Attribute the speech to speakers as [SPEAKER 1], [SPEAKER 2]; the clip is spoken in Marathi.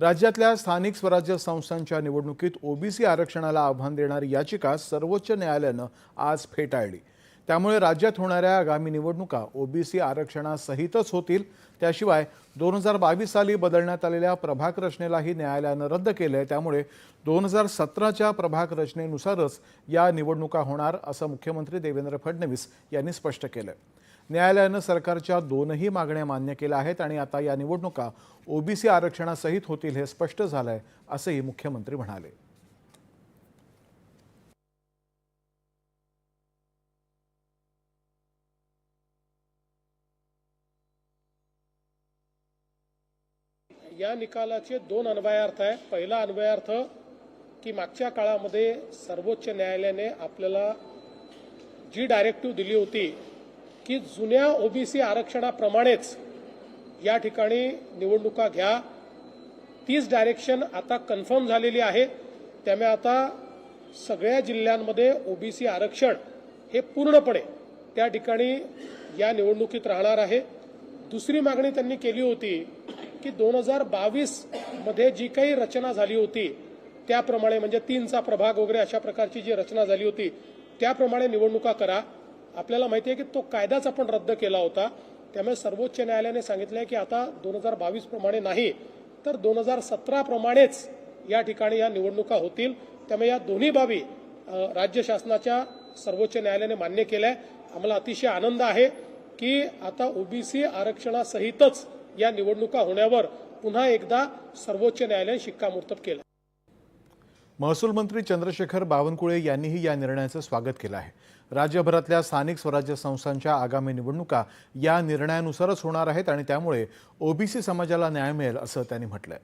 [SPEAKER 1] राज्यातल्या स्थानिक स्वराज्य संस्थांच्या निवडणुकीत ओबीसी आरक्षणाला आव्हान देणारी याचिका सर्वोच्च न्यायालयानं आज फेटाळली. त्यामुळे राज्यात होणाऱ्या आगामी निवडणुका ओबीसी आरक्षणासहितच होतील. त्याशिवाय दोन हजार बावीस साली बदलण्यात आलेल्या प्रभाग रचनेलाही न्यायालयानं रद्द केलं आहे त्यामुळे दोन हजार सतराच्या प्रभाग रचनेनुसारच या निवडणुका होणार असं मुख्यमंत्री देवेंद्र फडणवीस यांनी स्पष्ट केलंय. न्यायालयानं सरकारच्या दोनही मागण्या मान्य केल्या आहेत आणि आता या निवडणुका ओबीसी आरक्षणासहित होतील हे स्पष्ट झालंय असंही मुख्यमंत्री म्हणाले.
[SPEAKER 2] या निकालाचे दोन अन्वयार्थ आहे पहिला अन्वयार्थ की मागच्या काळामध्ये सर्वोच्च न्यायालयाने आपल्याला जी डायरेक्टिव्ह दिली होती की जुन्या ओबीसी आरक्षणाप्रमाणेच या ठिकाणी निवडणुका घ्या. तीच डायरेक्शन आता कन्फर्म झालेली आहे. त्यामुळे आता सगळ्या जिल्ह्यांमध्ये ओबीसी आरक्षण हे पूर्णपणे त्या ठिकाणी या निवडणुकीत राहणार आहे. दुसरी मागणी त्यांनी केली होती की दोन हजार बावीसमध्ये जी काही रचना झाली होती त्याप्रमाणे म्हणजे तीनचा प्रभाग वगैरे अशा प्रकारची जी रचना झाली होती त्याप्रमाणे निवडणुका करा. आपल्याला माहिती आहे की तो कायदाच आपण रद्द केला होता. त्यामुळे सर्वोच्च न्यायालयाने सांगितलं की आता दोन हजार बावीस प्रमाणे नाही तर दोन हजार सतरा प्रमाणेच या ठिकाणी या निवडणुका होतील. त्यामुळे या दोन्ही बाबी राज्य शासनाच्या सर्वोच्च न्यायालयाने मान्य केल्या. आम्हाला अतिशय आनंद आहे की आता ओबीसी आरक्षणासहितच या निवडणुका होण्यावर पुन्हा एकदा सर्वोच्च न्यायालयाने शिक्कामोर्तब केलं.
[SPEAKER 1] महसूल मंत्री चंद्रशेखर बावनकुळे यांनीही या निर्णयाचं स्वागत केलं आहे. राज्यभरातल्या स्थानिक स्वराज्य संस्थांच्या आगामी निवडणुका या निर्णयानुसारच होणार आहेत आणि त्यामुळे ओबीसी समाजाला न्याय मिळेल असं त्यांनी म्हटलंय.